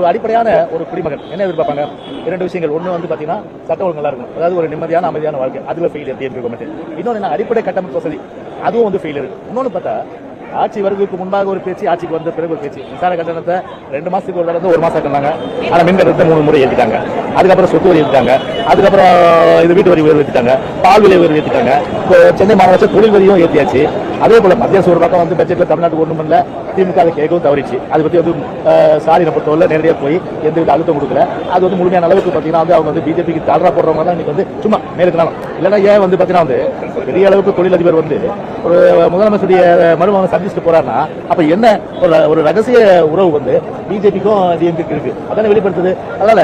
ஒரு அடிப்படையான ஒரு குடிமகன். என்ன எதிர்பார்ப்பாங்க? இரண்டு விஷயங்கள். ஒன்று வந்து பார்த்தீங்கன்னா சட்ட ஒழுங்கு நல்லா இருக்கும் அதாவது ஒரு நிம்மதியான அமைதியான வாழ்க்கை. அதுல ஃபெயிலியர் டிஎம்பி கவர்மெண்ட் இன்னொன்று என்ன? அடிப்படை கட்டமைப்பு வசதி. அதுவும் வந்து ஃபெயிலியர் இன்னொன்று பார்த்தா ஆட்சி வருவதற்கு முன்பாக ஒரு பேச்சு ஆட்சிக்கு வந்த பிறகு ஒரு பேச்சு. மின்சார கட்டணத்தை ரெண்டு மாசத்துக்கு ஒரு தடவை ஒரு மாசம் கட்டினாங்க. ஆனா மின் கட்டணத்தை மூணு முறை ஏற்றிட்டாங்க அதுக்கப்புறம் சொத்து வரி ஏற்றிட்டாங்க அதுக்கப்புறம் இது வீட்டு வரி உயர்வு ஏற்றிட்டாங்க பால் விலை உயர்வு ஏற்றிட்டாங்க இப்போ சென்னை மாநகராட்சி தொழில் வரியும் ஏற்றியாச்சு அதே போல மத்திய அரசு ஒரு பக்கம் வந்து பட்ஜெட்ல தமிழ்நாட்டுக்கு ஒன்றும் பண்ணல திமுக அதை கேட்கவும் தவறிச்சு அதை பற்றி வந்து அஹ், ஸ்டாலினை பொறுத்தவரை நேரடியாக போய் எந்த வித அழுத்தம் கொடுக்கல. அது வந்து முழுமையான அளவுக்கு பார்த்தீங்கன்னா வந்து அவங்க வந்து பிஜேபிக்கு தாழ்ரா போடுறவங்க தான் இன்னைக்கு வந்து சும்மா மேலுக்குனாலும் இல்லைன்னா ஏன் வந்து பார்த்தீங்கன்னா வந்து பெரிய அளவுக்கு தொழிலதிபர் வந்து ஒரு முதலமைச்சருடைய மருமகன் சந்திச்சுட்டு போறாருன்னா அப்போ என்ன ஒரு ஒரு ரகசிய உறவு வந்து பிஜேபிக்கும் டிஎம்கே இருக்கு. அதான வெளிப்படுத்துது. அதனால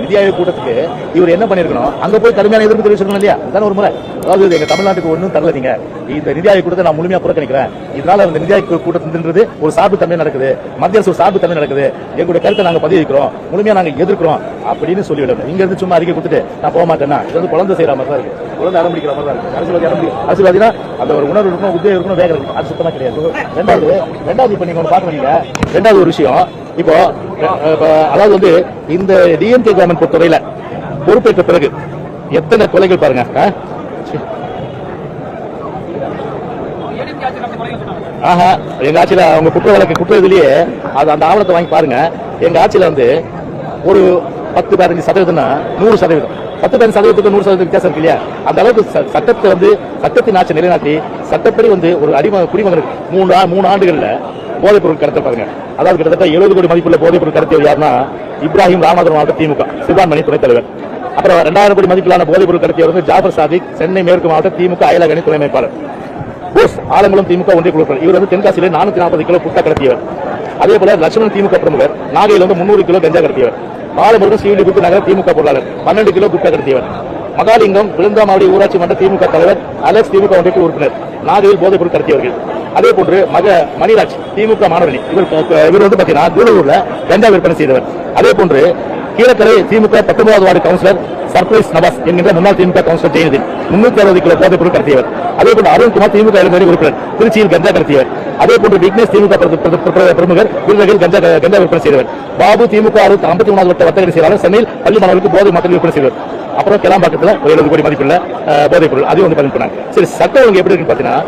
நிதி ஆயோக் கூட்டத்துக்கு இவர் என்ன பண்ணிருக்கணும்? அங்க போய் கடுமையான எதிர்ப்பு தெரிவிச்சிருக்கணும் இல்லையா? அதான் ஒரு முறை. அதாவது எங்க தமிழ்நாட்டுக்கு ஒன்றும் தரல நீங்க இந்த நிதி ஆயோக் கூட்டத்தை நான் முழுமையா புறக்கணிக்கிறேன். இதனால இந்த நிதி ஆயோக் கூட்டத்தின்றது ஒரு சார்பு தன்மை நடக்குது. மத்திய அரசு ஒரு சார்பு தமிழ் நடக்குது. எங்களுடைய கருத்தை நாங்க பதிவு வைக்கிறோம் முழுமையா நாங்க எதிர்க்கிறோம் அப்படின்னு சொல்லிவிடணும் இங்க இருந்து சும்மா அறிக்கை கொடுத்துட்டு நான் போக மாட்டேன்னா? இது வந்து குழந்தை செய்யற மாதிரி தான் இருக்கு. குழந்தை அடம்பிடிக்கிற மாதிரி தான் இருக்கு. அரசியல்வாதி அடம்பி அரசியல்வாதினா அந்த ஒரு உணர்வு இருக்கணும் உத்தியோகம் இருக்கணும் வேகம் இருக்கணும். அது சுத்தமா கிடையாது. ரெண்டாவது ரெண்டாவது இப்ப நீங்க ஒன்று பார்க்க முடியல ரெண்டாவது ஒரு விஷயம் இப்போ அதாவது வந்து இந்த டிஎம்கே கவர்மெண்ட் பொறுத்தவரையில பொறுப்பேற்ற பிறகு எத்தனை கொலைகள் பாருங்க ஆஹா எங்க ஆட்சியில அவங்க குற்ற வழக்கு குற்ற இதுலயே அது அந்த ஆவணத்தை வாங்கி பாருங்க. எங்க ஆட்சியில வந்து ஒரு பத்து பதினஞ்சு சதவீதம்னா நூறு சதவீதம். பத்து பதினஞ்சு சதவீதத்துக்கு நூறு சதவீதம் வித்தியாசம் இருக்கு இல்லையா? அந்த அளவுக்கு சட்டத்தை வந்து சட்டத்தின் ஆட்சி நிலைநாட்டி சட்டப்படி வந்து ஒரு அடிம குடிமகனுக்கு மூணு மூணு ஆண்டுகள்ல போதைப் பொருள் கடத்த பாருங்க. அதாவது கிட்டத்தட்ட எழுபது கோடி மதிப்புள்ள போதைப் பொருள் கடத்தியவர் யாருன்னா இப்ராஹிம் ராமநாதன் மாவட்ட திமுக சிவான்மணி துணைத் தலைவர். அப்புறம் ரெண்டாயிரம் கோடி மதிப்பிலான போதைப் பொருள் கடத்தியவர் வந்து ஜாஃபர் சாதிக் சென்னை மேற்கு மாவட்ட திமுக அயலகணி துணை அமைப்பாளர் போஸ் ஆலங்குளம் திமுக ஒன்றிய குழுக்கள் இவர் வந்து தென்காசியில நானூத்தி நாற்பது கிலோ புட்டா கடத்தியவர். அதே போல லட்சுமணன் திமுக பிரமுகர் நாகையில் வந்து முன்னூறு கிலோ கஞ்சா கடத்தியவர். பாலமுருகன் ஸ்ரீவில்லிபுத்தூர் நகர திமுக பொருளாளர். பன்னெண்டு கிலோ குட்டா கடத்தியவர் மகாலிங்கம் விழுந்தாமாவடி ஊராட்சி மன்ற திமுக தலைவர் அலஸ் திமுக ஒன்றிய உறுப்பினர் நாகையில் போதைப் பொருள் கடத்தியவர்கள் அதே போன்று மக மணிராஜ் திமுக மாணவரணி. இவர் இவர் வந்து பாத்தீங்கன்னா தூளூர்ல கஞ்சா விற்பனை செய்தவர். அதே போன்று கீழக்கரை திமுக பத்தொன்பதாவது வார்டு கவுன்சிலர் சர்ப்ரைஸ் நவாஸ் என்கின்ற முன்னாள் திமுக கவுன்சிலர் ஜெயநிதி முன்னூத்தி அறுபது கிலோ போதைப் பொருள் கடத்தியவர். அதே போன்று அருண்குமார் திமுக இளைஞர் உறுப்பினர் திருச்சியில் கஞ்சா கடத்தியவர். அதே போன்று விக்னேஷ் திமுக பிரமுகர் விருதுகள் கஞ்சா கஞ்சா விற்பனை செய்தவர். பாபு திமுக அறுபத்தி ஐம்பத்தி மூணாவது வட்ட வர்த்தக செயலாளர் சென்னையில் பள்ளி மாணவர்களுக்கு போதை மக்கள் விற்பனை செய்தவர். அப்புறம் கிளாம்பாக்கத்தில் ஒரு எழுபது கோடி மதிப்புள்ள போதைப் பொருள் அதையும் வந்து பதிவு பண்ணாங்க. சரி சட்டம் ஒழுங்கு எப்படி இருக்குன்னு பாத்தீங்கன்னா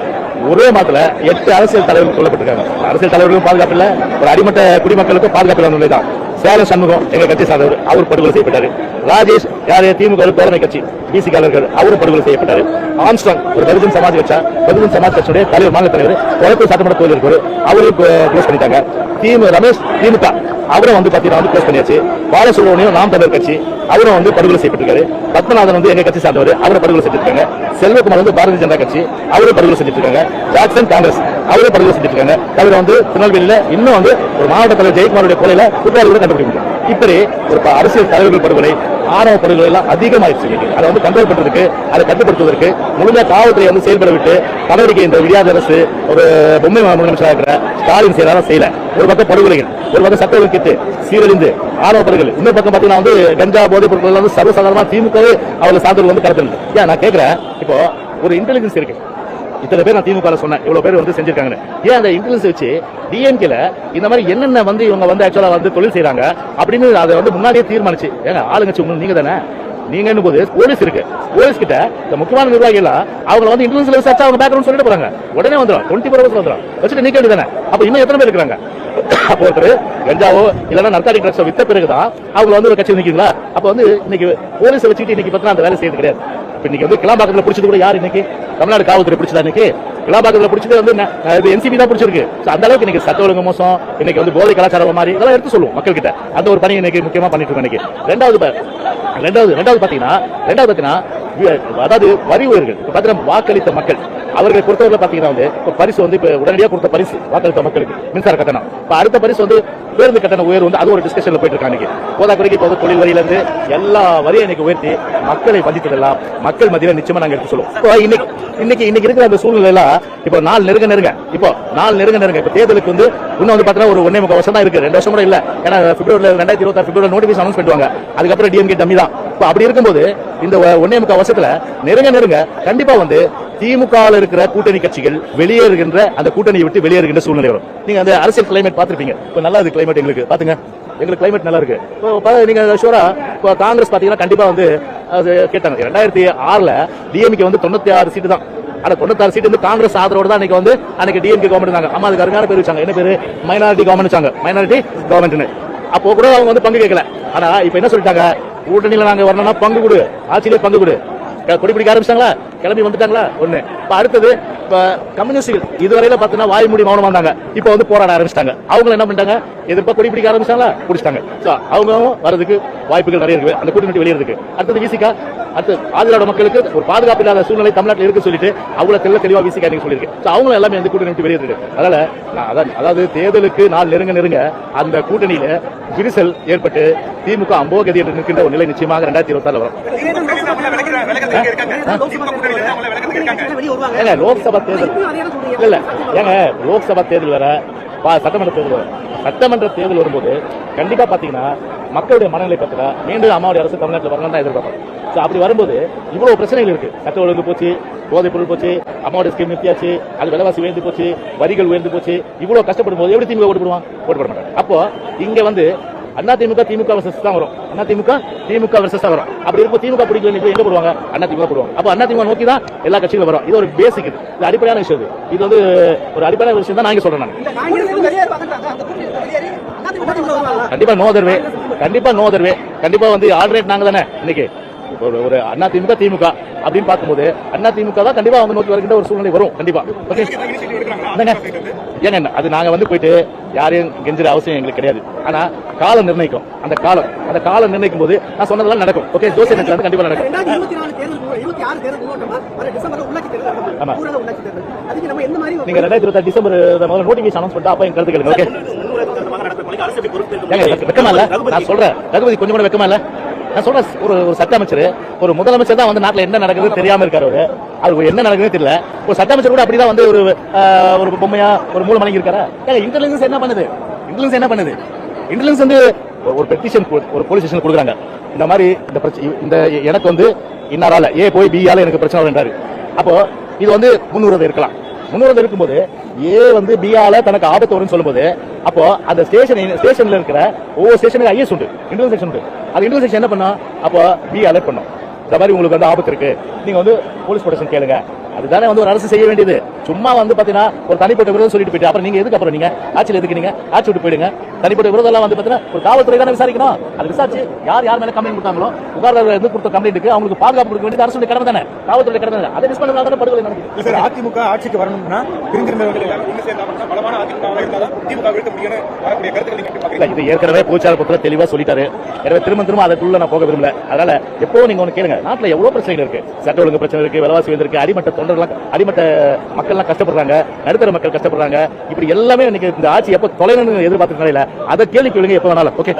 ஒரே மாதத்துல எட்டு அரசியல் தலைவர்கள் கொல்லப்பட்டிருக்காங்க. அரசியல் தலைவர்களும் பாதுகாப்பு இல்லை ஒரு அடிமட்ட குடிமக்களுக்கும் பாதுகாப்பு இல்லை நிலைதான் சேலம் சண்முகம் எங்க கட்சி சார்ந்தவர் அவர் படுகொலை செய்யப்பட்டாரு. ராஜேஷ் யாரு? திமுக தோழமை கட்சி. பிசிக்காரர்கள் அவரும் படுகொலை செய்யப்பட்டார். ஆம்ஸ்ட்ராங் ஒரு பகுஜன் சமாஜ் கட்சா பகுஜன் சமாஜ் கட்சியுடைய தலைவர் மாநில தலைவர் குளத்தூர் சட்டமன்ற தொழில் அவரும் அவரையும் க்ளோஸ் பண்ணிட்டாங்க. திமு ரமேஷ் திமுக அவரும் வந்து பாத்தீங்கன்னா வந்து க்ளோஸ் பண்ணியாச்சு. பாலசுப்ரமணியம் நாம் தமிழர் கட்சி அவரும் வந்து படுகொலை செய்யப்பட்டிருக்காரு. பத்மநாதன் வந்து எங்க கட்சி சார்ந்தவர் அவரை படுகொலை செஞ்சிருக்காங்க. செல்வகுமார் வந்து பாரதிய ஜனதா கட்சி அவரும் படுகொலை செஞ்சிருக்காங்க. ஜாக்சன் காங்கிரஸ் அவரும் படுகொலை செஞ்சிருக்காங்க. தவிர வந்து திருநெல்வேலியில இன்னும் வந்து ஒரு மாவட்ட தலைவர் ஜெயக்குமாருடைய கொலையில குற்றவாளிகளை கண்டுபிடிக்க முடியும் இப்படி ஒரு அரசியல் தலைவர்கள் படுகொலை ஆணவ படுகொலை எல்லாம் அதிகமாயிருச்சு அதை வந்து கண்ட்ரோல் பண்றதுக்கு அதை கட்டுப்படுத்துவதற்கு முழுமையா காவல்துறை வந்து செயல்பட விட்டு நடவடிக்கை இந்த விடியாத அரசு ஒரு பொம்மை முதலமைச்சராக இருக்கிற ஸ்டாலின் செய்யலாம் செய்யல. ஒரு பக்கம் படுகொலைகள் ஒரு பக்கம் சட்ட ஒழுங்கிட்டு சீரழிந்து ஆணவ படுகொலை. இன்னொரு பக்கம் பாத்தீங்கன்னா வந்து கஞ்சா போதைப் பொருட்கள் வந்து சர்வசாதாரணமா திமுகவே அவங்க சார்ந்தவர்கள் வந்து கடத்தல் ஏன்? நான் கேட்கிறேன் இப்போ ஒரு இன்டெலிஜென்ஸ் இருக்கு. இத்தனை பேர் நான் திமுக சொன்னேன். இவ்வளவு பேர் வந்து செஞ்சிருக்காங்க ஏன் அந்த இன்டெலிஜென்ஸ் வச்சு டிஎம்கேல இந்த மாதிரி என்னென்ன வந்து இவங்க வந்து ஆக்சுவலா வந்து தொழில் செய்றாங்க அப்படின்னு அதை வந்து முன்னாடியே தீர்மானிச்சு. ஏங்க ஆளுங்கட்சி உங்களுக்கு நீங்க தானே? நீங்க என்ன போது போலீஸ் இருக்கு. போலீஸ் கிட்ட இந்த முக்கியமான நிர்வாகிகள் அவங்க வந்து இன்டெலிஜென்ஸ் விசாரிச்சா அவங்க பேக்ரவுண்ட் சொல்லிட்டு போறாங்க. உடனே வந்துடும் டுவெண்ட்டி ஃபோர் ஹவர்ஸ் வந்துடும் வச்சுட்டு நீக்க வேண்டியதானே அப்ப இன்னும் எத்தனை பேர் இருக்காங்க அப்போ ஒருத்தர் கஞ்சாவோ இல்லைன்னா நர்த்தாடி ட்ரக்ஸோ வித்த பிறகுதான் அவங்க வந்து ஒரு கட்சி நிற்கிறீங்களா அப்ப வந்து இன்னைக்கு போலீஸ் வச்சுக்கிட்டு இன்னைக்கு பார்த்தா அந்த வேலை செய்யறது கிடையாது. இன்னைக்கு வந்து கிளாம்பாக்கத்துல பிடிச்சது கூட யார் இன்னைக்கு? தமிழ்நாடு காவல்துறை பிடிச்சதா இன்னைக்கு? கிளாம்பாக்கத்துல பிடிச்சது வந்து இது என்சிபி தான் பிடிச்சிருக்கு. அந்த அளவுக்கு இன்னைக்கு சட்ட ஒழுங்கு மோசம் இன்னைக்கு வந்து போதை கலாச்சாரம் மாதிரி இதெல்லாம் எடுத்து சொல்லுவோம் மக்கள் கிட்ட அந்த ஒரு பணி இன்னைக்கு முக்கியமா பண்ணிட்டு இருக்கோம் இன்னைக்கு. ரெண்டாவது ரெண்டாவது ரெண்டாவது பாத்தீங்கன்னா ரெண்டாவது பாத்தீங்கன்னா அதாவது வரி உயர்கள். பாத்தீங்கன்னா வாக்களித்த மக்கள். அவர்களை பொறுத்தவரை பாத்தீங்கன்னா வந்து இப்ப பரிசு வந்து இப்ப உடனடியாக கொடுத்த பரிசு வாக்களித்த மக்களுக்கு மின்சார கட்டணம். இப்ப அடுத்த பரிசு வந்து பேருந்து கட்டண உயர்வு வந்து அது ஒரு டிஸ்கஷன்ல போயிட்டு இருக்காங்க இன்னைக்கு போதாக்குறைக்கு இப்போ வந்து தொழில் வரியில இருந்து எல்லா வரியும் இன்னைக்கு உயர்த்தி மக்களை வந்தித்ததெல்லாம் மக்கள் மத்தியில நிச்சயமா நாங்க எடுத்து சொல்லுவோம். இப்போ இன்னைக்கு இன்னைக்கு இன்னைக்கு இருக்கிற அந்த சூழ்நிலை எல்லாம் இப்போ நாள் நெருங்க நெருங்க. இப்போ நாள் நெருங்க நெருங்க. இப்போ தேர்தலுக்கு வந்து இன்னும் வந்து பாத்தீங்கன்னா ஒரு ஒன்னே முக்கால் வருஷம் தான் இருக்கு. ரெண்டு வருஷம் கூட இல்ல. ஏன்னா பிப்ரவரியில் ரெண்டாயிரத்தி இருபத்தாறு பிப்ரவரி நோட்டிஃபிகேஷன் அனௌன்ஸ் பண்ணுவாங்க அதுக்கப்புறம் டிஎம்கே டம்மி தான். இப்போ அப்படி இருக்கும்போது இந்த ஒன்னே முக்கால் வருஷத்துல நெருங்க நெருங்க கண்டிப்பா வந்து திமுக இருக்கிற கூட்டணி கட்சிகள் வெளியேறுகின்ற அந்த கூட்டணியை விட்டு வெளியேறுகின்ற சூழ்நிலை வரும். நீங்க அந்த அரசியல் கிளைமேட் பார்த்துருப்பீங்க. இப்போ நல்லா இருக்கு கிளைமேட் எங்களுக்கு. பாத்துங்க எங்களுக்கு கிளைமேட் நல்லா இருக்கு. இப்போ நீங்க ஷூரா இப்போ காங்கிரஸ் பாத்தீங்கன்னா கண்டிப்பா வந்து அது கேட்டாங்க. ரெண்டாயிரத்தி ஆறுல டிஎம்கே வந்து தொண்ணூத்தி ஆறு சீட்டு தான். ஆனா தொண்ணூத்தாறு சீட் வந்து காங்கிரஸ் ஆதரவோட தான் அன்னைக்கு வந்து அன்னைக்கு டிஎம்கே கவர்மெண்ட் தாங்க ஆமா அதுக்கு அருமையான பேர் வச்சாங்க. என்ன பேரு? மைனாரிட்டி கவர்மெண்ட் வச்சாங்க. மைனாரிட்டி கவர்மெண்ட்னு அப்போ கூட அவங்க வந்து பங்கு கேட்கல. ஆனா இப்போ என்ன சொல்லிட்டாங்க? கூட்டணியில நாங்க வரணும்னா பங்கு கொடு. ஆட்சியிலே பங்கு கொடு. குடி கொடி பிடிக்க ஆரம்பிச்சாங்களா கிளம்பி வந்துட்டாங்களா? ஒன்று இப்ப அடுத்தது இப்ப கம்யூனிஸ்டுகள் இதுவரையில பாத்தீங்கன்னா வாய் மூடி மௌனமா இருந்தாங்க இப்ப வந்து போராட ஆரம்பிச்சிட்டாங்க. அவங்க என்ன பண்ணிட்டாங்க? எதிர்ப்பாக கொடி பிடிக்க ஆரம்பிச்சாங்களா? பிடிச்சிட்டாங்க சோ அவங்களும் வரதுக்கு வாய்ப்புகள் நிறைய இருக்கு. அந்த கூட்டணி வெளியேறதுக்கு அடுத்தது விசிகா அடுத்து ஆதிராட மக்களுக்கு ஒரு பாதுகாப்பு இல்லாத சூழ்நிலை தமிழ்நாட்டில் இருக்கு சொல்லிட்டு அவங்கள தெல்ல தெளிவா விசிகா நீங்க சொல்லியிருக்கு. அவங்களும் எல்லாமே வந்து கூட்டணி விட்டு வெளியேறது அதனால நான் அதான் அதாவது தேர்தலுக்கு நாள் நெருங்க நெருங்க அந்த கூட்டணியில விரிசல் ஏற்பட்டு திமுக அம்போகதியில் என்று நிற்கின்ற ஒரு நிலை நிச்சயமாக ரெண்டாயிரத்தி இருபத்தி வரும். ஏங்க லோக்சபா தேர்தல். இல்ல ஏங்க லோக்சபா தேர்தல் வேற பா- சட்டமன்ற தேர்தல் வேற. சட்டமன்ற தேர்தல் வரும்போது கண்டிப்பா பாத்தீங்கன்னா மக்களுடைய மனநிலை பத்தினா மீண்டும் அம்மாவுடைய அரசு தமிழ்நாட்டில் வரணும் தான் எதிர்பார்ப்பாங்க. ஸோ அப்படி வரும்போது இவ்வளவு பிரச்சனைகள் இருக்கு. சட்ட ஒழுங்கு போச்சு போதைப் பொருள் போச்சு அம்மாவுடைய ஸ்கீம் நிறுத்தியாச்சு அது விலைவாசி உயர்ந்து போச்சு வரிகள் உயர்ந்து போச்சு இவ்வளவு கஷ்டப்படும் போது எப்படி திமுக ஓட்டு போடுவான் ஓட்டு போட மாட்டாங்க. அப்போ இங்க வந்து அண்ணா திமுக திமுக வர்சஸ் தான் வரும். அண்ணா திமுக திமுக வர்சஸ் தான் வரும். அப்படி இருக்கும் திமுக பிடிக்கல எங்க போடுவாங்க? அண்ணா திமுக போடுவாங்க. அப்போ அண்ணா திமுக நோக்கி தான் எல்லா கட்சிகளும் வரும். இது ஒரு பேசிக் இது. அடிப்படையான விஷயம் இது. வந்து ஒரு அடிப்படையான விஷயம் தான் நான் இங்க சொல்றேன் நான். கண்டிப்பா நோ தர்வே கண்டிப்பா நோ தர்வே கண்டிப்பா வந்து ஆல்ரேட் நாங்க தானே இன்னைக்கு. ஒரு ஒரு அண்ணா திமுக திமுக அப்படின்னு பார்க்கும்போது அண்ணா திமுக தான் கண்டிப்பா அவங்க நோக்கி வருகின்ற ஒரு சூழ்நிலை வரும் கண்டிப்பா. ஓகே ஏங்க என்ன, அது நாங்க வந்து போயிட்டு யாரையும் கெஞ்சுற அவசியம் எங்களுக்கு கிடையாது. ஆனா காலம் நிர்ணயிக்கும். அந்த காலம் அந்த காலம் நிர்ணயிக்கும் போது நான் சொன்னதெல்லாம் நடக்கும். ஓகே ஜோசிய நேரத்துல வந்து கண்டிப்பா நடக்கும். ஆமா. நீங்க ரெண்டாயிரத்தி இருபத்தி டிசம்பர் முதல்ல நோட்டிபிகேஷன் அனௌன்ஸ் பண்ணிட்டு அப்ப என் கருத்து கேளுங்க ஓகே வெக்கமா இல்ல? நான் சொல்றேன். ரகுபதி கொஞ்சம் கூட வெக்கமா இல்ல? நான் சொல்றேன் ஒரு ஒரு சட்ட அமைச்சர் ஒரு முதலமைச்சர் தான் வந்து நாட்டில் என்ன நடக்குது தெரியாம இருக்காரு அவரு. அது என்ன நடக்குதுன்னு தெரியல. ஒரு சட்ட அமைச்சர் கூட அப்படிதான் வந்து ஒரு ஒரு பொம்மையா ஒரு மூலம் வழங்கி இருக்காரா இன்டெலிஜென்ஸ் என்ன பண்ணுது? இன்டெலிஜென்ஸ் என்ன பண்ணுது? இன்டெலிஜென்ஸ் வந்து ஒரு பெட்டிஷன் ஒரு போலீஸ் ஸ்டேஷன் கொடுக்குறாங்க. இந்த மாதிரி இந்த பிரச்சனை இந்த எனக்கு வந்து இன்னாரால ஏ போய் பி ஆல எனக்கு பிரச்சனை வருன்றாரு. அப்போ இது வந்து முன்னுரிமை இருக்கலாம். முன்னுரிமை இருக்கும்போது ஏ வந்து பி ஆல தனக்கு ஆபத்து வரும்னு சொல்லும்போது அப்போ அந்த ஸ்டேஷன் ஸ்டேஷன்ல இருக்கிற ஒவ்வொரு ஸ்டேஷனுக்கு ஐஎஸ் உண்டு. இன்டர்வல் செக்ஷன் உண்டு. அது இன்டர்வல் செக்ஷன் என்ன பண்ணா அப்போ பி அலர்ட் பண்ணும். இந்த மாதிரி உங்களுக்கு வந்து ஆபத்து இருக்கு. நீங்க வந்து போலீஸ் ப்ரொடெக்ஷன் கேளுங்க. அதுதானே வந்து ஒரு அரசு செய்ய வேண்டியது. சும்மா வந்து பாத்தீங்கன்னா ஒரு தனிப்பட்ட விரோதம் சொல்லிட்டு போயிட்டு. அப்புறம் நீங்க எதுக்கு அப்புறம் நீங்க? ஆட்சியில் எதுக்கு நீங்க? ஆட்சி விட்டு போயிடுங்க. தனிப்பட்ட விரோதம் எல்லாம் வந்து பாத்தீங்கன்னா ஒரு காவல்துறை தானே விசாரிக்கணும். அது விசாரிச்சு யார் யார் மேல கம்ப்ளைண்ட் கொடுத்தாங்களோ புகார்தாரர் எது கொடுத்த கம்ப்ளைண்ட்டுக்கு அவங்களுக்கு பாதுகாப்பு கொடுக்க வேண்டியது அரசுடைய கடமை தானே. காவல்துறை கடமை தானே. அதை மிஸ் பண்ணதால தானே படுகொலை நடக்குது. சார் அதிமுக ஆட்சிக்கு வரணும்னா எல்லாரும் சேர்ந்தாங்கன்னா பலமான அதிமுக இருந்தாலும் திமுக வீழ்த்த முடியும்னு வரக்கூடிய கருத்துக்களை நீங்க எப்படி இல்ல பாக்குறீங்க இது ஏற்கனவே பூச்சார புத்திர தெளிவா சொல்லிட்டாரு. எனவே திரும்ப திரும்ப அதுக்குள்ள நான் போக விரும்பல. அதனால எப்போ நீங்க ஒண்ணு கேளுங்க. நாட்டுல எவ்வளவு பிரச்சனைகள் இருக்கு? சட்ட ஒழுங்கு பிரச்சனை இருக்கு விலைவாசி இருக்கு அடிமட்ட தொண்டர்கள் அடிமட்ட மக்கள்லாம் கஷ்டப்படுறாங்க நடுத்தர மக்கள் கஷ்டப்படுறாங்க. இப்படி எல்லாமே இன்னைக்கு இந்த ஆட்சி எப்போ தொலைன்னு எதிர்பார்த்து நிலையில அதை கேள்வி கேளுங்க எப்போ வேணாலும். ஓகே